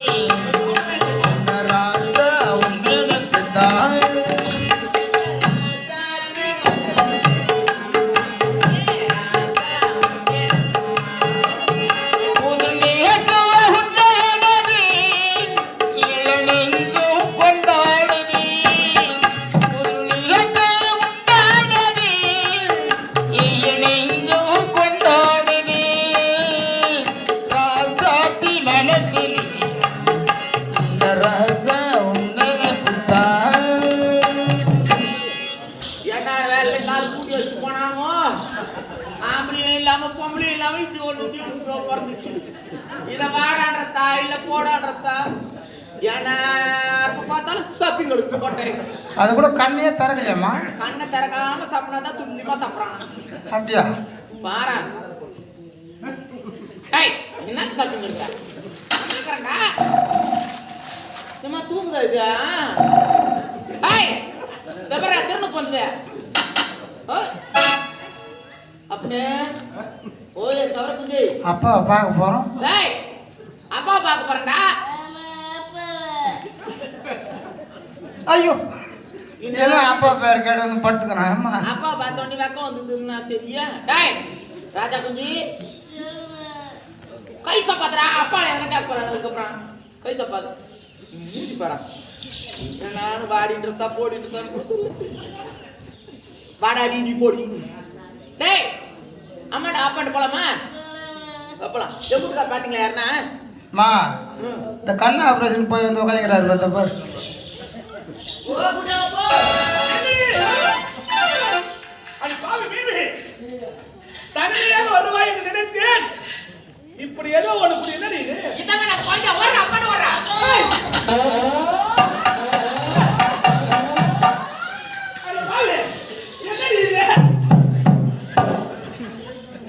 இந்த ஆம்பளையும் இல்லாம பொம்பளையும் இல்லாம இப்படி ஒண்ணு இப்படி பிறந்துச்சு. இதை வாடான்றதா இல்ல போடான்றதா ஏன்னா பார்த்தாலும் சப்பிங் எடுத்து போட்டேன். அது கூட கண்ணையே திறக்கலையம்மா. கண்ணை திறக்காம சாப்பிடா தான் துல்லியமா சாப்பிடறான். அப்படியா? பாரா. ஏய் என்ன சப்பிங் எடுத்த? தூங்குதா இது? தபரா திரும்ப பண்ணுது அப்படியே அப்பா பார்க்க போறோம். டேய் அப்பா பார்க்க போறேன்டா. ஐயோ ஏன்னா அப்பா பேர் கேட்டு வந்து படுத்துக்கிறேன் அம்மா. அப்பா பார்த்தோன்னே வெக்கம் வந்ததுன்னா தெரியும் டேய் ராஜா குஞ்சு. கை சப்பாத்துறா அப்பா என்ன கேட்க போறாரு அதுக்கப்புறம்? கை சப்பாத்து. மூஞ்சி பாரா நானும் வாடிட்டு இருந்தா போடிட்டு தான் வாடாடி நீ போடி. டேய் அம்மாடா அப்பாட்ட போலாமா? அப்பலாம் எப்படி பாத்தீங்களா யாருன்னா? அம்மா இந்த கண்ணு ஆப்ரேஷன் போய் வந்து உட்காந்துக்கிறாரு அந்த பாரு. தனியாக வருவாய் என்று நினைத்தேன் இப்படி ஏதோ புரிய என்னடி இது இதாங்க நான் குழந்தை வர்றேன் அப்பாட வர்றேன்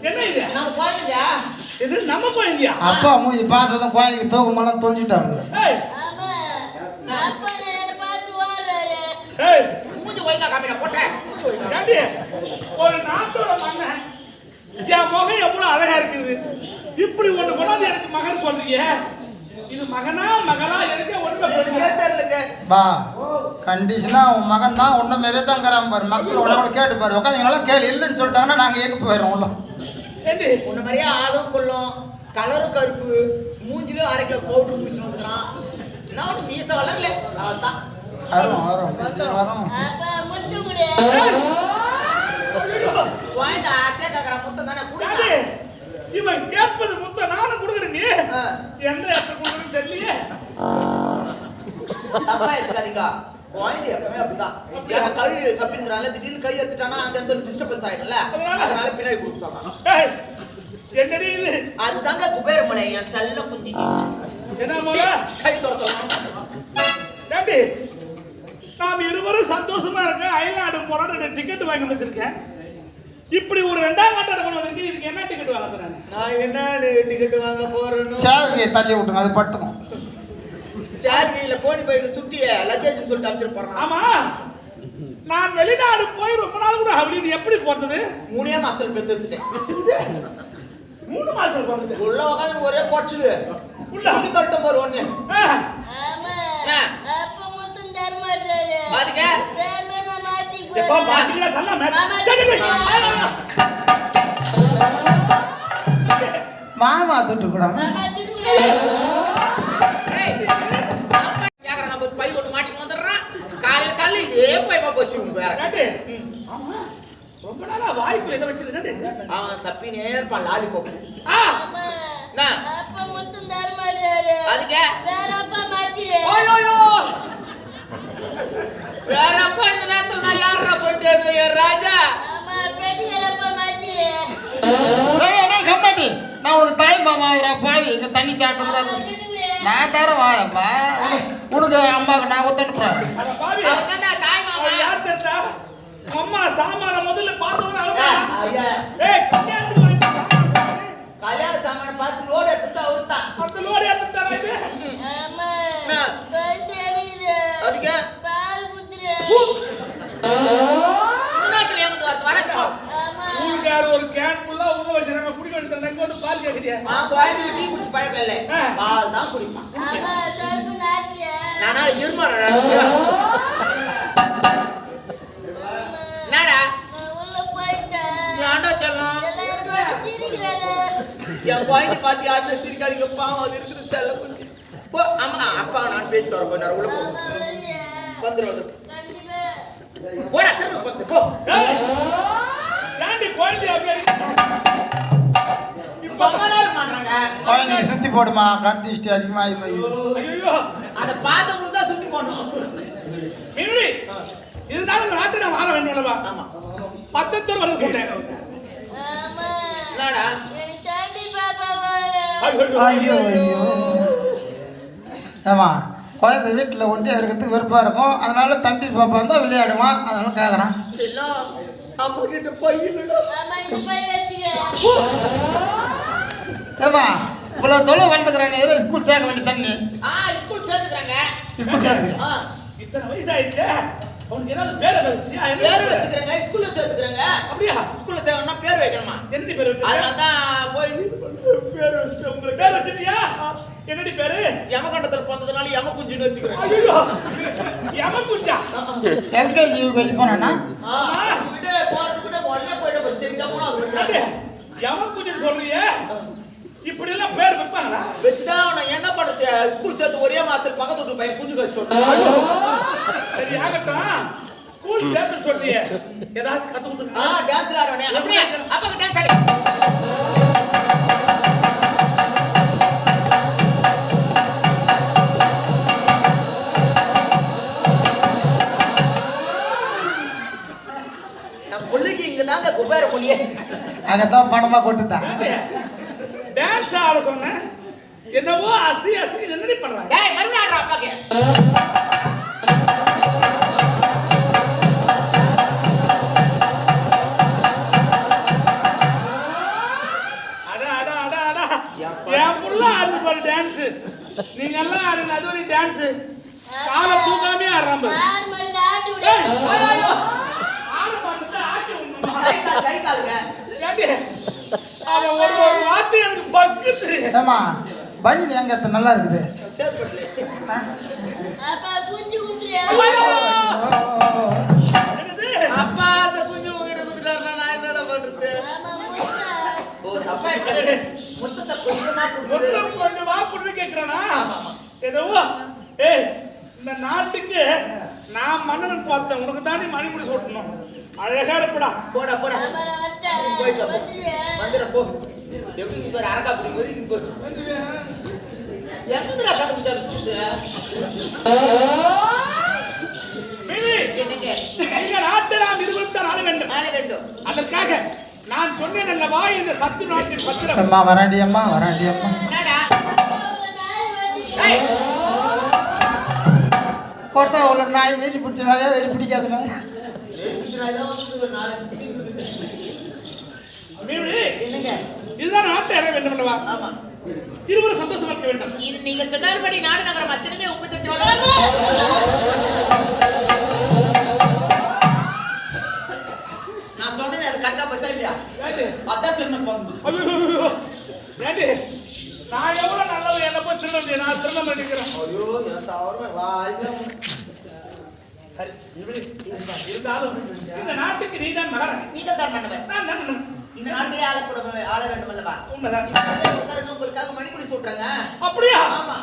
என்ன இது? நம்ம குழந்தையா இது நம்ம குழந்தையா? அப்பா மூஞ்சி பார்த்ததும் குழந்தைக்கு தூக்கமெல்லாம் தோஞ்சிட்டாங்க ஏய். ஏய். மூஞ்சி ஒழுங்கா காமிடா போட்டேன் மூஞ்சி ஒழுங்கா ஏண்டி, ஒரு நாட்டோட மகன். என் முகம் எவ்வளவு அழகா இருக்குது. இப்படி ஒண்ணு கொண்டாந்து எனக்கு மகன் சொல்றீங்க இது மகனா மகளா எனக்கு ஒண்ணு போடுங்க தெரியலங்க பா கண்டிஷனா உன் மகன் தான் உன்ன மாரியே தான் பாரு. மக்கள் உடனே கேட்டு பாரு. உட்காந்துங்களாம் கேளு இல்லைன்னு சொல்லிட்டாங்கன்னா நாங்கள் எங்கே போயிடுறோம் உள்ள ஏண்டி உன்ன மாதிரியே ஆளும் கொள்ளும். கலரும் கருப்பு மூஞ்சிலும் அரை கிலோ பவுடர் பூசி வந்துக்கிறான் நான் ஒன்று மீச வளரல? அவன் தான் வரும் வரும். நிச்சயம் வரும் குழந்தை ஆசையா கேட்கறான் மொத்தம் தானே குடிக்கா? இவன் கேட்பது மொத்தம் நானும் கொடுக்குறேன் நீ. எந்த இடத்துல கொடுக்குறேன்னு தெரியலையே. தப்பா குழந்தை எப்பவுமே அப்படிதான். ஏன்னா கை சப்பிங்கிறான்ல திடீர்னு கை எடுத்துட்டானா அந்த இடத்துல டிஸ்டர்பன்ஸ் ஆயிடும்ல. அதனால? அதனால பின்னாடி ஏய், என்னடி இது? அதுதாங்க குபேரமலை என் செல்ல குந்தி. என்ன போல கை தொட சொல்லணும் ஏண்டி நாம் இருவரும் சந்தோஷமா இருக்க அயல்நாடு போராட்ட டிக்கெட் வாங்கி வச்சிருக்கேன் இப்படி ஒரு ரெண்டாம் கட்ட கொண்டு வந்திருக்கு இதுக்கு என்ன டிக்கெட் வாங்க போறாங்க? நான் என்ன டிக்கெட் வாங்க போறேன்னு தள்ளி விட்டுங்க அது பட்டுக்கும். சேர்கையில கோடி பையில சுட்டிய லக்கேஜ் சொல்லிட்டு அனுப்பிச்சிட்டு போறான். ஆமா. நான் வெளிநாடு போய் ரொம்ப நாள் கூட அப்படின்னு எப்படி போறது மூணே மாசத்துல பெத்துட்டேன் மூணு மாசம் போறது உள்ள உட்காந்து ஒரே கொச்சுது உள்ள? உள்ள கட்டம் போற ஒண்ணு. பாத்துக்க. எப்பா சரி. மாமா துட்டு கூட பைப்பா போச்சு உங்க ஆமா. ரொம்ப நாளா வாய்க்குள்ள இதை வச்சிருக்கேன் அவன் சப்பினே இருப்பான் லாலி போக்கு. ஆ. அதுக்கு? ஓயோயோ வேற அப்பா இந்த நேரத்துல நான் யாரா போய் தேடுவேன் ராஜா? கம்மாட்டி. நான் உனக்கு தாய் மாமா பாவி இங்க தண்ணி சாப்பிட்டு நான் தர வாப்பா உனக்கு அம்மாவுக்கு நான் ஒத்துட்டு அட பாவி அவன் தானே தாய் மாமா அவன் யார் தெரியுதா? அம்மா சாமான முதல்ல பார்த்தவன ஏய், கல்யாணத்துக்கு. கல்யாண சாமான பார்த்து லோடு எடுத்து அவர் தான் அந்த லோடு ஏத்துட்டாரா இது? அதுக்கு? நேரத்துல ஏமாந்து வரது வரது ஊருக்கார் ஒரு கேன் ஆ உள்ள வச்சிருக்காங்க. இங்க வந்து பால் கேக்குறியா? நான் குழந்தைக்கு டீ குடிச்சு பழக்கம் இல்லை. பால் தான் குடிப்பான். ஆமா இருமா குழந்தை பார்த்து யாருமே சிரிக்காதீங்க. பாவம் அது இருக்குது. செல்ல கொஞ்சம் போ ஆமா அப்பா நான் பேசிட்டு வரேன் கொஞ்ச நேரம் உள்ள போ. போடா பண்றாங்க குழந்தைங்க சுத்தி போடுமா? கண் திருஷ்டி அதிகமாகி போய் ஐயோ. அதை பார்த்தவங்களுக்கு தான் சுத்தி போடணும். இருந்தாலும் நாட்டை நான் வாழ வேண்டும் அல்லவா ஆமா பத்தத்தூர் வரது சொன்னேன் என்னடா? ஐயோ ஐயோ. ஏமா குழந்தை வீட்டில் ஒண்டியா இருக்கிறதுக்கு வெறுப்பாக இருக்கும் அதனால தம்பி பாப்பா தான் விளையாடுவான் அதனால கேட்குறான் செல்லம் அம்மா கிட்ட ஏமா இவ்வளோ தொலை வந்துக்கிறேன் எதிர ஸ்கூல் சேர்க்க வேண்டிய தண்ணி. ஸ்கூல் சேர்த்துக்கிறாங்க. ஸ்கூல் சேர்க்குறேன் ஆ இத்தனை வயசாயிடுச்சு. அவனுக்கு ஏதாவது பேரை என்ன பேர்? வச்சுக்கிறாங்க ஸ்கூல்ல சேர்த்துக்கிறாங்க அப்படியா? ஸ்கூல்ல சேர்க்கணும்னா பேர் வைக்கணுமா? என்னடி பேர் வச்சிருக்க அதனால தான் போய் பேர் வச்சுட்டு உங்களுக்கு பேர் வச்சிருக்கியா என்னடி பேரு? யமகண்டத்துல பிறந்ததுனால யம குஞ்சுன்னு வச்சுக்கிறேன் ஐயோ! யமகுஞ்சா? எல்கேஜி யூகேஜி விட்டு போறதுக்கிட்ட உடனே போயிட்டு பஸ் ஸ்டேஷன் போனா? வச்சுட்டாங்க யமகுஞ்சன்னு சொல்றியே? இப்படி எல்லாம் பேர் வைப்பாங்களா? வச்சுதான் அவனை என்ன பண்றது ஸ்கூல் சேர்த்து ஒரே மாசத்துல பக்கத்து வீட்டு பையன் குஞ்சு ஆகட்டும். ஸ்கூல் சேர்த்து சொல்றியே ஏதாச்சும் கத்து ஆ கொடுத்துருக்கா டான்ஸ் ஆடுவானே. அப்படியே அப்பாக்கு டான்ஸ் ஆடு. அங்கதான் பணமாக கொட்டுதான் டான்ஸ் ஆட சொன்னேன். என்னவோ அசி அசி என்னடி பண்றாங்க? டேய் ஆடுறா அப்பாக்கு. அட அட அட அட. என் புள்ள ஆடுது பாரு டான்ஸ் நீங்க எல்லாம் ஆடுங்க அது ஒரு டான்ஸ் காலை தூக்காமே ஆடுறான் பாரு. ஒரு ஒரு ஏமா பன்னி எங்க நல்லா இருக்குது? அப்பா அந்த குஞ்சு உங்ககிட்ட கொடுத்துட்டாருன்னா நான் என்னடா பண்றது? ஓ தப்பா எடுக்காது மொத்தத்தை கொஞ்சமா கொடுத்து மொத்தம் கொஞ்சம் வாக்குறது கேட்கிறானா. ஏதோ ஏய் இந்த நாட்டுக்கு நான் மன்னன் பார்த்தேன். உனக்கு தானே மணிமுடி சொல்லணும் அழகா இருப்படா. போடா போடா. போயிட்டு வந்துட போ. எப்படி ஒரு அரக்கா பிடி மாதிரி இங்க போச்சு. எங்கதுடா கண்டுபிடிச்சாரு சுத்து? இந்த நாட்டை நாம் இருபத்தான் ஆள வேண்டும். நாளை வேண்டும். அதற்காக நான் சொன்னேன் அல்லவா இந்த சத்து நாட்டின் பத்திரம்? அம்மா வராண்டி அம்மா வராண்டி அம்மா. உள்ள நாய் வெறி பிடிக்காது நாய் இற வேண்டும் அல்லவா இருவரும் சந்தோஷமா இருக்க வேண்டும். இது நீங்க சொன்னபடி நாடு நகரம் அத்தனையுமே உங்க நான் சொன்னேன் அது கரெக்டா பச்சா இல்லையா? அதான் திரும்ப நான் எவ்வளவு நல்லவன் என்ன போய் திரும்ப நான் திரும்ப மாட்டேங்கிறேன். ஐயோ என் சாவரமே இருந்தாலும் இந்த நாட்டுக்கு நீ தான் மகன் தான் மகன். இந்த நாட்டையே ஆள வேண்டும் அல்லவா? உண்மைதான். உட்காருங்க, உங்களுக்காக மணிக்குடி சொல்றாங்க அப்படியா? ஆமா.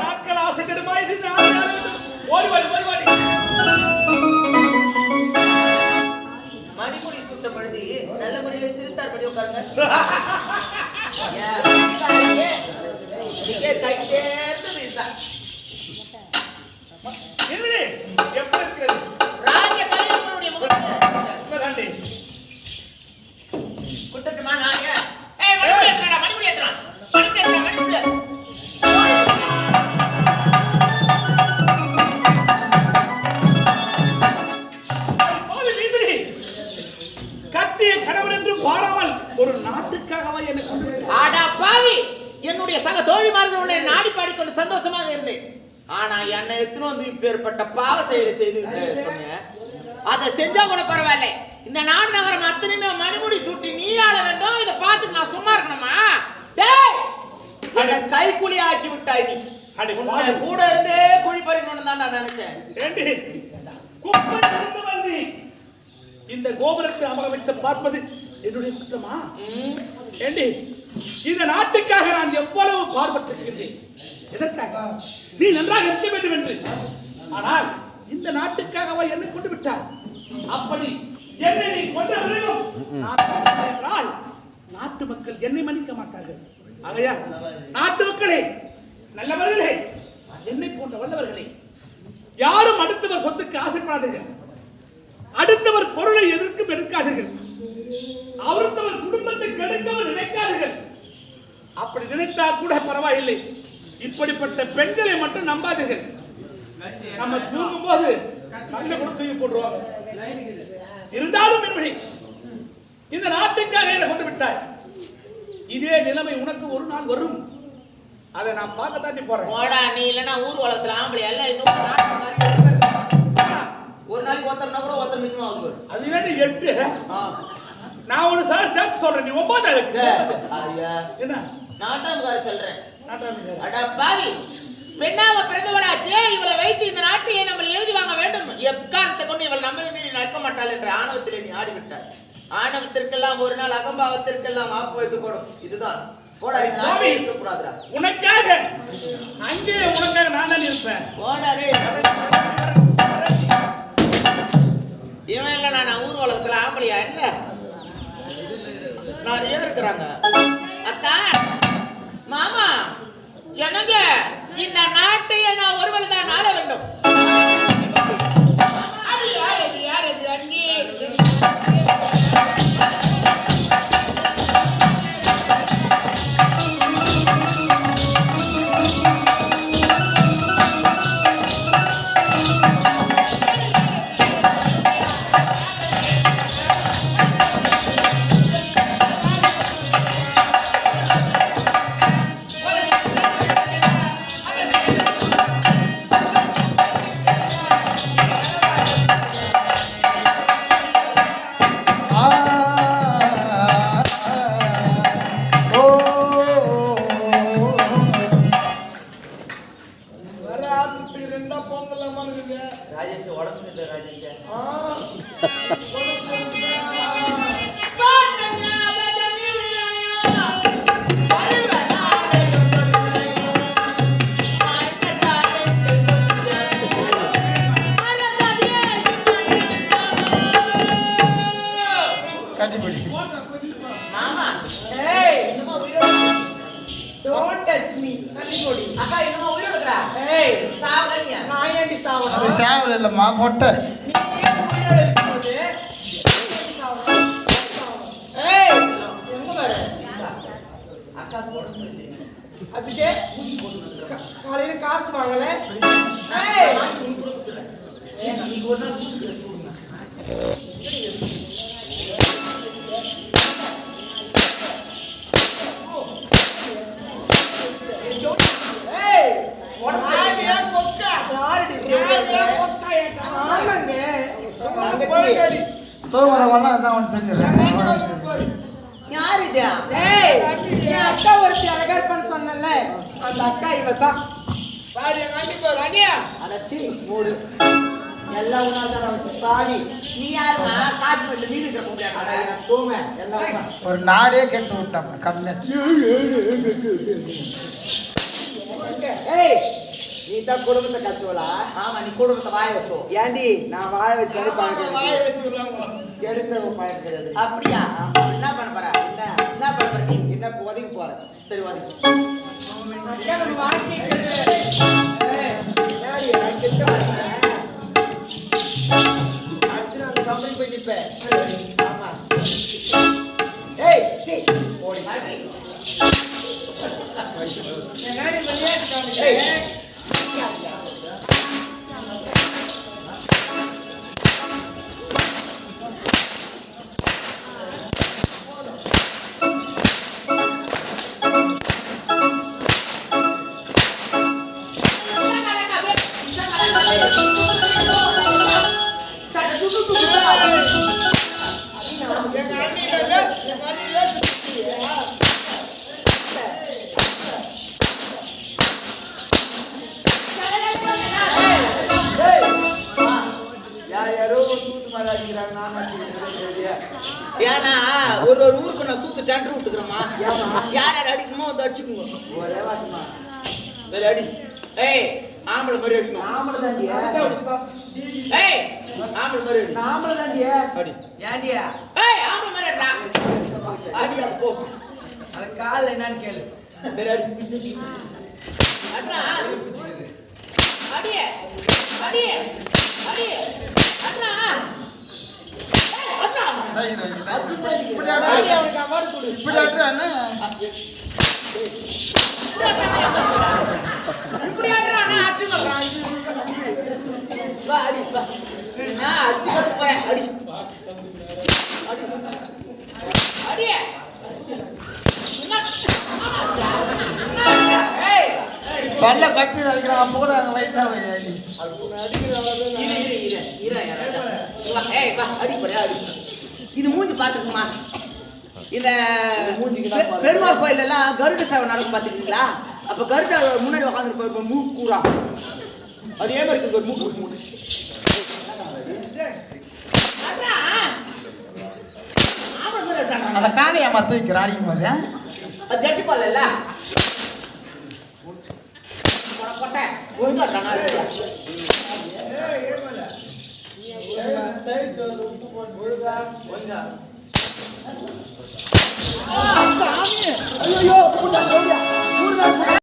நாட்கள் ஆசைப்படுமா? இது? ஓடி வாடி ஓடி வாடி மணிமுடி சுட்ட பொழுது நல்ல முறையில சிறுத்தார் படி உட்காருங்க. நீங்க கை தேர்ந்து வீசா என்னடி எப்படி இருக்கிறது ராஜ கலைஞர்களுடைய முகத்தில் உண்மைதாண்டி குடுத்துட்டுமா நாங்க ஏய் மணிமுடி ஏத்துறா மணிமுடி ஏத்துறா மணிமுடி ஏத்துறா மணிமுடி ஏத்துறா. பாவி நீதிரி கட்டிய கணவன் என்று பாராமல் ஒரு நாட்டுக்காகவா என்னை கொண்டு வந்தாய்? ஆடா பாவி என்னுடைய சக தோழிமார்கள் உன்னை நாடி பாடிக்கொண்டு சந்தோஷமாக இருந்தேன். ஆனா என்னை எத்தனை வந்து இப்பேற்பட்ட பாவ செயலை செய்து சொன்னேன் அதை செஞ்சா கூட பரவாயில்ல இந்த நாடு நகரம் அத்தனையுமே மணிமுடி சூட்டி நீ ஆள வேண்டும் இதை பார்த்து நான் சும்மா இருக்கணுமா டேய் அதை கைக்கூலி ஆக்கி விட்டாய் நீ. கூட இருந்தே குழி பறிக்கணும்னு தான் நான் நினைச்சேன். இந்த கோபுரத்தை அமர வைத்து பார்ப்பது என்னுடைய குற்றமா. ஏண்டி? இந்த நாட்டுக்காக நான் எவ்வளவு பாடுபட்டிருக்கின்றேன் எதற்காக? நீ நன்றாக இருக்க வேண்டும் என்று. ஆனால் இந்த நாட்டுக்காக அவள் என்னை கொண்டு விட்டார் அப்படி என்னை நீ கொண்ட பிறகும் நாட்டு மக்கள் என்னை மன்னிக்க மாட்டார்கள். ஆகையா நாட்டு மக்களே நல்லவர்களே என்னை போன்ற வல்லவர்களே யாரும் அடுத்தவர் சொத்துக்கு ஆசைப்படாதீர்கள். அடுத்தவர் பொருளை எதற்கும் எடுக்காதீர்கள். அவருத்தவர் குடும்பத்தை கெடுக்கவும் நினைக்காதீர்கள். அப்படி நினைத்தால் கூட பரவாயில்லை. இப்படிப்பட்ட பெண்களை மட்டும் நம்பாதீர்கள். நம்ம தூங்கும் போது கண்ணை கூட தூக்கி போட்டுருவாங்க. இருந்தாலும் எப்படி இந்த நாட்டுக்காக என்னை கொண்டு விட்டார். இதே நிலைமை உனக்கு ஒரு நாள் வரும். அதை நான் பார்க்க தாண்டி போறேன். போடா நீ இல்லைன்னா ஊர் வளத்துல ஆம்பளை எல்லாம் இருப்பாங்க. ஒரு நாளைக்கு ஒருத்தர்னா கூட ஒருத்தர் மிச்சமா வந்து அது என்ன எட்டு? நான் ஒண்ணு சார் சேர்த்து சொல்றேன் நீ ஒன்பதா இருக்கு ஐயா என்ன? நாட்டாம்கார சொல்றேன்? அடா பாவி. பெண்ணாக பிறந்தவளாச்சே இவளை வைத்து இந்த நாட்டையே நம்ம எழுதி வாங்க வேண்டும். எக்காரணத்தை கொண்டு இவள் நம்ம மீறி நடக்க மாட்டாள் என்ற ஆணவத்திலே நீ ஆடிவிட்டாய். ஆணவத்திற்கெல்லாம் ஒரு நாள் அகம்பாவத்திற்கெல்லாம் ஆப்பு வைத்து போடும் இதுதான். உனக்காக அங்கே உனக்காக நான் தான் இருப்பேன். இவன் இல்ல நான் ஊர் உலகத்துல ஆம்பளையா இல்ல நான் எதிர்க்கிறாங்க அத்தா மாமா எனக்கு இந்த நாட்டையே நான் ஒருவள் தான் ஆள வேண்டும். ராஜேஷ் உடம்பு சரியில்லை ராஜேஷ் கட்டிப்பிடி மாமா Hey, இன்னுமா உயிரோட don't touch me. தள்ளி போடி. அக்கா இன்னுமா உயிரோட அது? சேவல் இல்லைம்மா சரியில்லை அதுக்கு காலையில காசு வாங்கல. நீங்க ஒரு நாள் ஆமாங்க. வந்து செஞ்சிடறேன் யார் இது என் அக்கா ஒருத்தி அழகா இருப்பான்னு சொன்னேன்ல, அந்த அக்கா இவதான் அடைச்சி மூடு எல்லாம் உணாதான் வச்சு பாவி நீ யாருமா காசு மட்டும் நீ இருக்கிற முடியாது நான் எல்லாம் ஒரு நாடே கெட்டு விட்டான் கம்மியா ஏய் நீ தான் குடும்பத்தை கச்சோலா ஆமா நீ குடும்பத்தை வாய வச்சோ ஏண்டி நான் வாழ வச்சு தானே பழக்கம் எடுத்த பழக்கம் கிடையாது அப்படியா? என்ன பண்ண போற? என்ன? என்ன பண்ண போற? நீ என்ன போதைக்கு போறேன் சரி வாதி அர்ச்சனா அந்த கம்பெனி போய் நிப்பேன் ஆமா. ஏய் சி போடி ஏய் ஏன்னா யார் யார் அடிக்கணுமோ வந்து அடிச்சுக்கோங்க வேற அடி ஏய் ஆம்பளை மாதிரி அடிக்கணும் நாமள தாண்டியா ஏய் ஆம்பளை மாதிரி அடி நாமள தாண்டியா அடி ஏண்டியா ஏய் ஆம்பளை மாதிரி அடிடா அடி போ அது கால் என்னன்னு கேளு வேற அடி அடியே. அடியே அடியே. அடி அடி அடி பல்ல கட்டி அடிக்கிறான் அப்ப கூட அங்க லைட்டா வா, ஏய் வா அடி. போறியா அடி இது மூஞ்சி பாத்துக்குமா இந்த பெருமாள் கோயில் எல்லாம் கருட சேவை நடக்கும் பாத்துக்கீங்களா அப்ப கருட முன்னாடி உட்காந்து மூக்கு கூறா. அதே மாதிரி இருக்கு ஒரு மூக்கு மூக்கு அந்த காணியம்மா தூக்கி அடிக்கும் போது அது ஜட்டி பால்ல ஒழுங்கா சாமி. ஐயோ